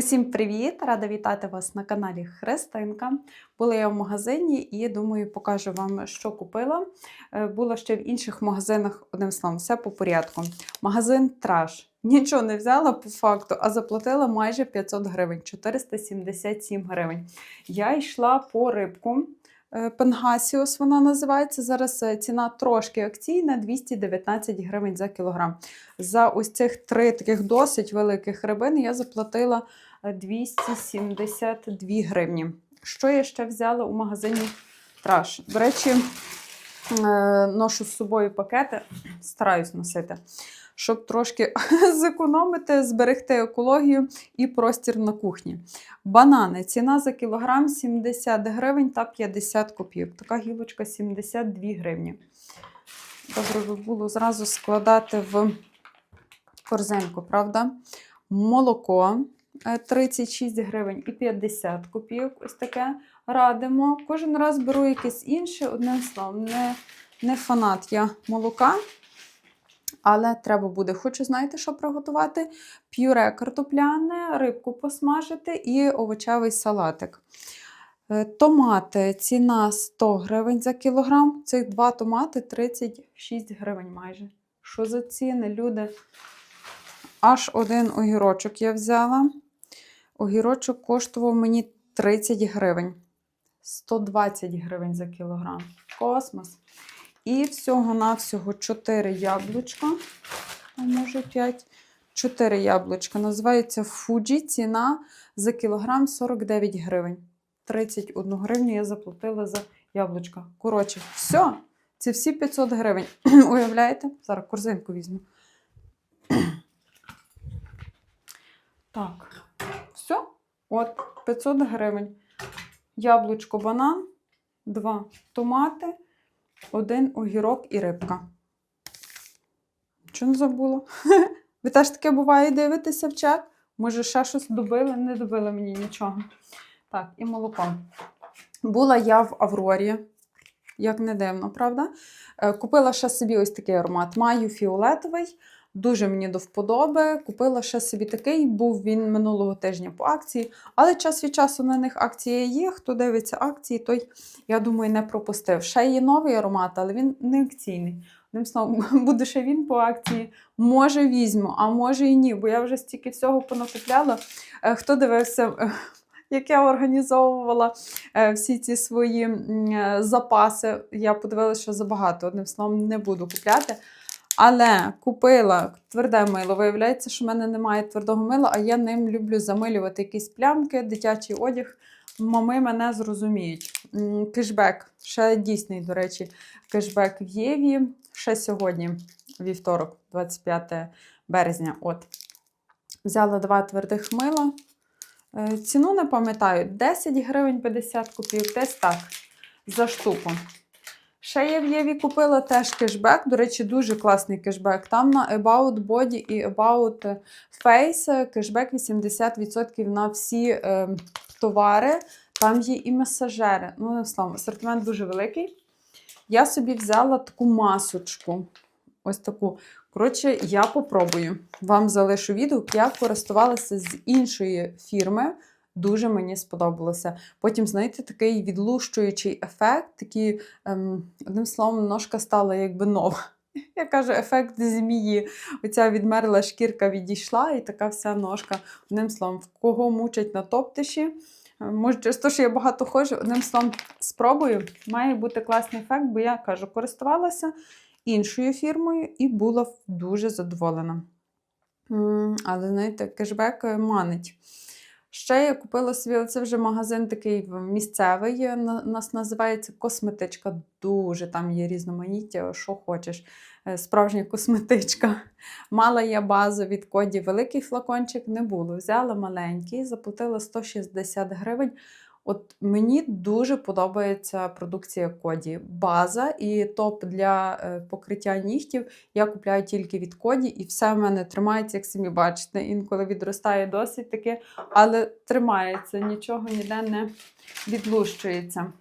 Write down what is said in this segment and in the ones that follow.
Усім привіт! Рада вітати вас на каналі Христинка. Була я в магазині і думаю, покажу вам, що купила. Е, Була ще в інших магазинах, одним словом, все по порядку. Магазин Траш. Нічого не взяла по факту, а заплатила майже 500 гривень, 477 гривень. Я йшла по рибку. е, Пенгасіус вона називається. Зараз е, ціна трошки акційна 219 гривень за кілограм. За ось цих три таких досить великих рибин я заплатила 272 гривні. Що я ще взяла у магазині Траш? До речі, е, ношу з собою пакети, стараюсь носити, щоб трошки зекономити, зберегти екологію і простір на кухні. Банани. Ціна за кілограм 70 гривень та 50 копійок. Така гілочка 72 гривні. Добре би було зразу складати в корзинку, правда? Молоко 36 гривень і 50 копійок. Ось таке радимо. Кожен раз беру якесь інше, одним словом, не, не фанат я молока. Але треба буде, хочу, знаєте, що приготувати? Пюре картопляне, рибку посмажити і овочевий салатик. Е, Томати ціна 100 гривень за кілограм. Цих два томати 36 гривень майже. Що за ціни, люди? Аж один огірочок я взяла. Огірочок коштував мені 30 гривень. 120 гривень за кілограм. Космос. І всього-навсього 4 яблучка. А може 5. 4 яблучка. Називається Fuji. Ціна за кілограм 49 гривень. 31 гривню я заплатила за яблучка. Коротше, все. Це всі 500 гривень. Уявляєте? Зараз корзинку візьму. Так. От 500 гривень. Яблучко, банан, два томати, один огірок і рибка. Не забула? Ви теж таке буває дивитеся в чат? Може, ще щось добили? Не добили мені нічого. Так, і молоко. Була я в Аврорі, як не дивно, правда? Е, Купила ще собі ось такий аромат. Маю фіолетовий. Дуже мені до вподоби. Купила ще собі такий, був він минулого тижня по акції, але час від часу на них акція є. Хто дивиться акції, той, я думаю, не пропустив. Ще є новий аромат, але він не акційний. Одним словом, буде ще він по акції. Може, візьму, а може і ні, бо я вже стільки всього понакупляла. Е, Хто дивився, е, як я організовувала е, всі ці свої запаси, я подивилася, що забагато. Одним словом, не буду купляти. Але купила тверде мило. Виявляється, що в мене немає твердого мила, а я ним люблю замилювати якісь плямки, дитячий одяг. Мами мене зрозуміють. Кешбек, ще дійсний, до речі, кешбек в Єві. Ще сьогодні, вівторок, 25 березня. От. Взяла два твердих мила. Е, Ціну не пам'ятаю, 10 гривень 50 копійок, десь так за штуку. Ще я в Єві купила теж кешбек. До речі, дуже класний кешбек. Там на About Body і About Face кешбек 80% на всі е, товари. Там є і масажери. Ну, не словом, асортимент дуже великий. Я собі взяла таку масочку. Ось таку. Коротше, я попробую. Вам залишу відгук. Я користувалася з іншої фірми. Дуже мені сподобалося. Потім, знаєте, такий відлущуючий ефект, такий, ем, одним словом, ножка стала якби нова. Я кажу, ефект змії. Оця відмерла шкірка відійшла, і така вся ножка. Одним словом, в кого мучать на топтиші. е, Може, через те, що я багато ходжу, одним словом, спробую. Має бути класний ефект, бо я кажу, користувалася іншою фірмою і була дуже задоволена. Але, знаєте, кешбек е, манить. Ще я купила собі, але це вже магазин такий місцевий. У нас називається косметичка. Дуже там є різноманіття, що хочеш. Е, Справжня косметичка. Мала я базу від коді великий флакончик, не було. Взяла маленький, заплатила 160 гривень. От мені дуже подобається продукція коді. База і топ для е, покриття нігтів я купляю тільки від коді, і все в мене тримається, як самі бачите. Інколи відростає досить таки, але тримається, нічого ніде не відлущується.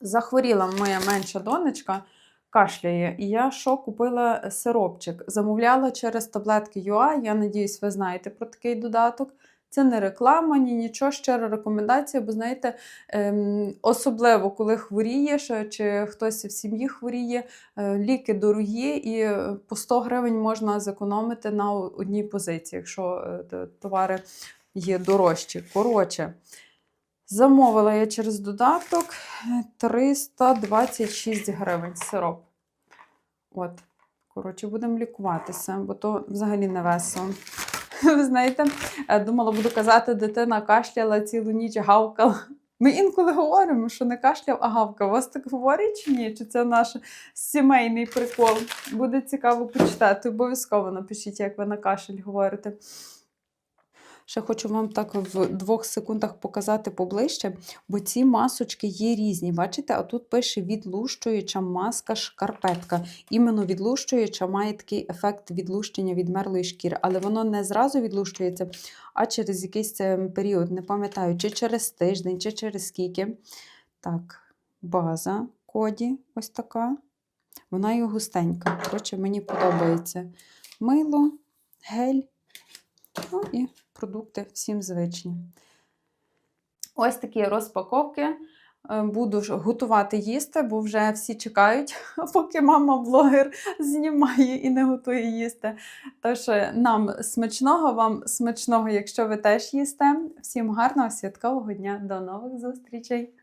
Захворіла моя менша донечка, кашляє. І я що купила сиропчик. Замовляла через таблетки UA. Я надіюсь, ви знаєте про такий додаток. Це не реклама, ні нічого, щира рекомендація, бо знаєте, ем, особливо коли хворієш, е, чи хтось в сім'ї хворіє, е, ліки дорогі, і е, по 100 гривень можна зекономити на одній позиції, якщо е, товари є дорожчі. Коротше, замовила я через додаток е, 326 гривень сироп. От. Коротше, будемо лікуватися, бо то взагалі не весело. Ви знаєте, е, думала, буду казати, дитина кашляла цілу ніч, гавкала. Ми інколи говоримо, що не кашляв, а гавкав. Вас так говорять чи ні? Чи це наш сімейний прикол? Буде цікаво почитати. Обов'язково напишіть, як ви на кашель говорите. Ще хочу вам так в двох секундах показати поближче, бо ці масочки є різні. Бачите, а тут пише відлущуюча маска шкарпетка. Іменно відлущуюча має такий ефект відлущення відмерлої шкіри, але воно не зразу відлущується, а через якийсь е, період. Не пам'ятаю, чи через тиждень, чи через скільки. Так, база коді ось така. Вона і густенька. Коротше, мені подобається мило, гель. Ну і продукти всім звичні. Ось такі розпаковки. Е, Буду готувати їсти, бо вже всі чекають, поки мама-блогер знімає і не готує їсти. Тож е, нам смачного, вам смачного, якщо ви теж їсте. Всім гарного святкового дня. До нових зустрічей!